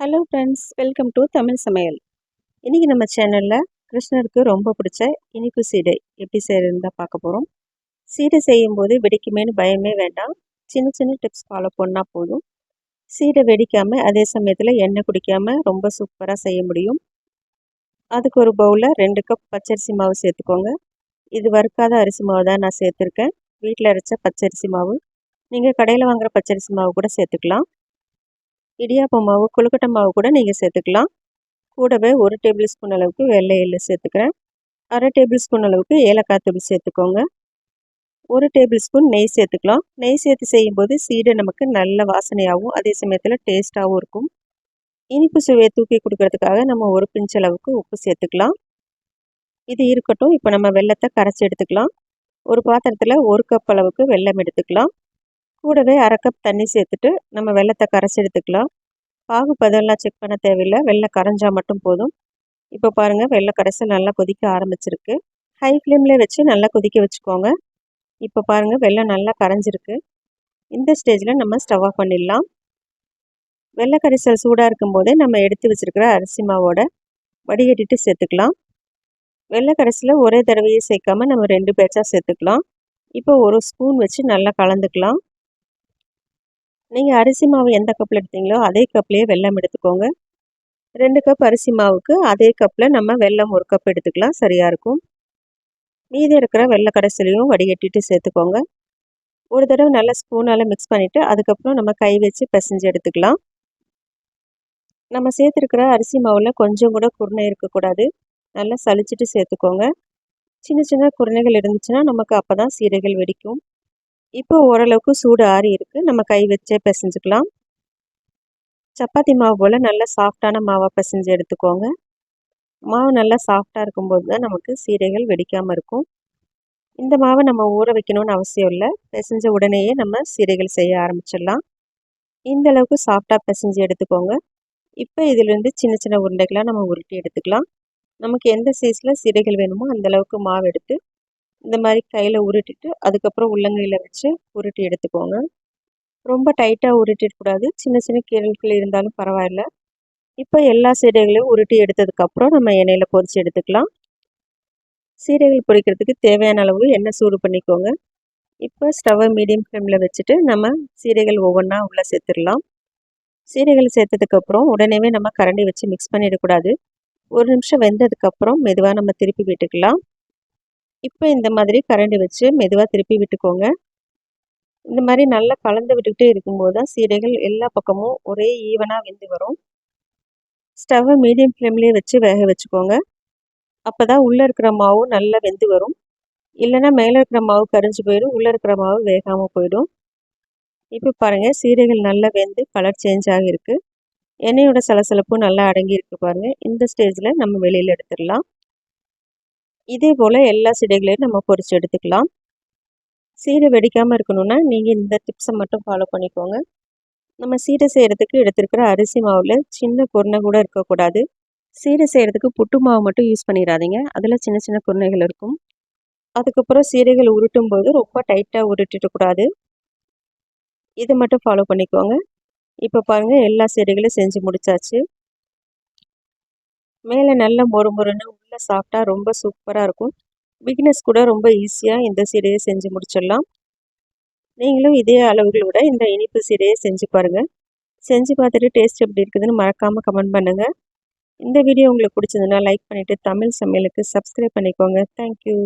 Hello friends welcome to Tamil Samayal இன்றைக்கி நம்ம சேனலில் கிருஷ்ணருக்கு ரொம்ப பிடிச்ச இனிப்பு சீடை எப்படி செய்கிறதுன்னு பார்க்க போகிறோம் சீடை செய்யும்போது வெடிக்குமேனு பயமே வேண்டாம். சின்ன சின்ன டிப்ஸ் ஃபாலோ பண்ணால் போதும். சீடை வெடிக்காமல் அதே சமயத்தில் எண்ணெய் குடிக்காமல் ரொம்ப சூப்பராக செய்ய முடியும். அதுக்கு ஒரு பவுலில் ரெண்டு கப் பச்சரிசி மாவு சேர்த்துக்கோங்க. இது வறுக்காத அரிசி மாவு தான் நான் சேர்த்துருக்கேன். வீட்டில் அரைச்ச பச்சரிசி மாவு. நீங்கள் கடையில் வாங்குகிற பச்சரிசி மாவு கூட சேர்த்துக்கலாம். இடியாப்ப மாவு கொழுக்கட்டை மாவு கூட நீங்கள் சேர்த்துக்கலாம். கூடவே ஒரு டேபிள் ஸ்பூன் அளவுக்கு வெள்ளை எள்ளு சேர்த்துக்கிறேன். அரை டேபிள் ஸ்பூன் அளவுக்கு ஏலக்காய் தூள் சேர்த்துக்கோங்க. ஒரு டேபிள் ஸ்பூன் நெய் சேர்த்துக்கலாம். நெய் சேர்த்து செய்யும்போது சீடை நமக்கு நல்ல வாசனையாகவும் அதே சமயத்தில் டேஸ்ட்டாகவும் இருக்கும். இனிப்பு சுவையை தூக்கி கொடுக்கறதுக்காக நம்ம ஒரு பிஞ்ச் அளவுக்கு உப்பு சேர்த்துக்கலாம். இது இருக்கட்டும். இப்போ நம்ம வெள்ளத்தை கரைச்சி எடுத்துக்கலாம். ஒரு பாத்திரத்தில் ஒரு கப் அளவுக்கு வெள்ளம் எடுத்துக்கலாம். கூடவே அரை கப் தண்ணி சேர்த்துட்டு நம்ம வெள்ளத்தை கரைச்சி எடுத்துக்கலாம். பாகு பதெல்லாம் செக் பண்ண தேவையில்லை. வெள்ளம் கரைஞ்சால் மட்டும் போதும். இப்போ பாருங்கள் வெள்ளை கரைசல் நல்லா கொதிக்க ஆரம்பிச்சிருக்கு. ஹை ஃப்ளேமில் வச்சு நல்லா கொதிக்க வச்சுக்கோங்க. இப்போ பாருங்கள் வெள்ளம் நல்லா கரைஞ்சிருக்கு. இந்த ஸ்டேஜில் நம்ம ஸ்டவ் ஆஃப் பண்ணிடலாம். வெள்ளை கரைசல் சூடாக இருக்கும்போதே நம்ம எடுத்து வச்சுருக்கிற அரிசி மாவோட வடிகட்டிட்டு சேர்த்துக்கலாம். வெள்ளை கரைசலில் ஒரே தடவையே சேர்க்காம நம்ம ரெண்டு பேச்சாக சேர்த்துக்கலாம். இப்போ ஒரு ஸ்பூன் வச்சு நல்லா கலந்துக்கலாம். நீங்கள் அரிசி மாவு எந்த கப்பில் எடுத்தீங்களோ அதே கப்லேயே வெல்லம் எடுத்துக்கோங்க. ரெண்டு கப் அரிசி மாவுக்கு அதே கப்பில் நம்ம வெல்லம் ஒரு கப் எடுத்துக்கலாம் சரியாக இருக்கும். மீதி இருக்கிற வெள்ளை கடைசிலையும் வடிகட்டிட்டு சேர்த்துக்கோங்க. ஒரு தடவை நல்லா ஸ்பூனால் மிக்ஸ் பண்ணிவிட்டு அதுக்கப்புறம் நம்ம கை வச்சு பிசைஞ்சு எடுத்துக்கலாம். நம்ம சேர்த்துருக்கிற அரிசி மாவில் கொஞ்சம் கூட குருணை இருக்கக்கூடாது. நல்லா சளிச்சிட்டு சேர்த்துக்கோங்க. சின்ன சின்ன குருணைகள் இருந்துச்சுன்னா நமக்கு அப்போ தான் சீரைகள் வெடிக்கும். இப்போ ஓரளவுக்கு சூடு ஆறி இருக்குது நம்ம கை வச்சே பிசைஞ்சுக்கலாம். சப்பாத்தி மாவு போல் நல்லா சாஃப்டான மாவாக பிசைஞ்சு எடுத்துக்கோங்க. மாவு நல்லா சாஃப்டாக இருக்கும்போது தான் நமக்கு சீரைகள் வெடிக்காமல் இருக்கும். இந்த மாவை நம்ம ஊற வைக்கணும்னு அவசியம் இல்லை. பிசைஞ்ச உடனேயே நம்ம சீரைகள் செய்ய ஆரம்பிச்சிடலாம். இந்த அளவுக்கு சாஃப்டாக பிசைஞ்சு எடுத்துக்கோங்க. இப்போ இதிலேருந்து சின்ன சின்ன உருண்டைகளாக நம்ம உருட்டி எடுத்துக்கலாம். நமக்கு எந்த சைஸில் சீரைகள் வேணுமோ அந்த அளவுக்கு மாவு எடுத்து இந்த மாதிரி கையில் உருட்டிட்டு அதுக்கப்புறம் உள்ளங்கையில் வச்சு உருட்டி எடுத்துக்கோங்க. ரொம்ப டைட்டாக உருட்டிடக்கூடாது சின்ன சின்ன கீரல்கள் இருந்தாலும் பரவாயில்ல. இப்போ எல்லா சீடைகளையும் உருட்டி எடுத்ததுக்கப்புறம் நம்ம எண்ணெயில் பொறிச்சு எடுத்துக்கலாம். சீடைகள் பொரிக்கிறதுக்கு தேவையான அளவு எண்ணெய் சூடு பண்ணிக்கோங்க. இப்போ ஸ்டவ்வை மீடியம் ஃப்ளேமில் வச்சுட்டு நம்ம சீடைகள் ஒவ்வொன்றா உள்ளே சேர்த்துடலாம். சீடைகள் சேர்த்ததுக்கப்புறம் உடனேவே நம்ம கரண்டி வச்சு மிக்ஸ் பண்ணிடக்கூடாது ஒரு நிமிஷம் வெந்ததுக்கப்புறம் மெதுவாக நம்ம திருப்பி விட்டுக்கலாம். இப்போ இந்த மாதிரி கரண்டி வச்சு மெதுவாக திருப்பி விட்டுக்கோங்க. இந்த மாதிரி நல்லா கலந்து விட்டுக்கிட்டே இருக்கும்போது தான் சீடைகள் எல்லா பக்கமும் ஒரே ஈவனாக வெந்து வரும். ஸ்டவ்வை மீடியம் ஃப்ளேம்லேயே வச்சு வேக வச்சுக்கோங்க. அப்போ தான் உள்ளே இருக்கிற மாவு நல்லா வெந்து வரும். இல்லைன்னா மேலே இருக்கிற மாவு கரைஞ்சி போயிடும் உள்ளே இருக்கிற மாவு வேகாமல் போயிடும். இப்போ பாருங்கள் சீடைகள் நல்லா வெந்து கலர் சேஞ்ச் ஆகியிருக்கு எண்ணெயோட சலசலப்பும் நல்லா அடங்கியிருக்கு பாருங்கள் இந்த ஸ்டேஜில் நம்ம வெளியில் எடுத்துடலாம். இதே போல் எல்லா சீடைகளையும் நம்ம பொறிச்சு எடுத்துக்கலாம். சீடை வெடிக்காமல் இருக்கணும்னா நீங்கள் இந்த டிப்ஸை மட்டும் ஃபாலோ பண்ணிக்கோங்க. நம்ம சீடை செய்கிறதுக்கு எடுத்துருக்கிற அரிசி மாவில் சின்ன குருணை கூட இருக்கக்கூடாது. சீடை செய்கிறதுக்கு புட்டு மாவு மட்டும் யூஸ் பண்ணிடாதீங்க. அதில் சின்ன சின்ன குருணைகள் இருக்கும். அதுக்கப்புறம் சீடைகள் உருட்டும் போது ரொம்ப டைட்டாக உருட்டிடக்கூடாது இதை மட்டும் ஃபாலோ பண்ணிக்கோங்க. இப்போ பாருங்கள் எல்லா சீடைகளும் செஞ்சு முடிச்சாச்சு. மேலே நல்ல மொறு மொறுன்னு உள்ளே சாப்பிட்டா ரொம்ப சூப்பராக இருக்கும். பிகினஸ் கூட ரொம்ப ஈஸியாக இந்த சீடையை செஞ்சு முடிச்சிடலாம். நீங்களும் இதே அளவுகளோட இந்த இனிப்பு சீடையை செஞ்சு பாருங்கள் செஞ்சு பார்த்துட்டு டேஸ்ட் எப்படி இருக்குதுன்னு மறக்காமல் கமெண்ட் பண்ணுங்கள் இந்த வீடியோ உங்களுக்கு பிடிச்சதுன்னா லைக் பண்ணிவிட்டு தமிழ் சமையலுக்கு சப்ஸ்கிரைப் பண்ணிக்கோங்க. தேங்க்யூ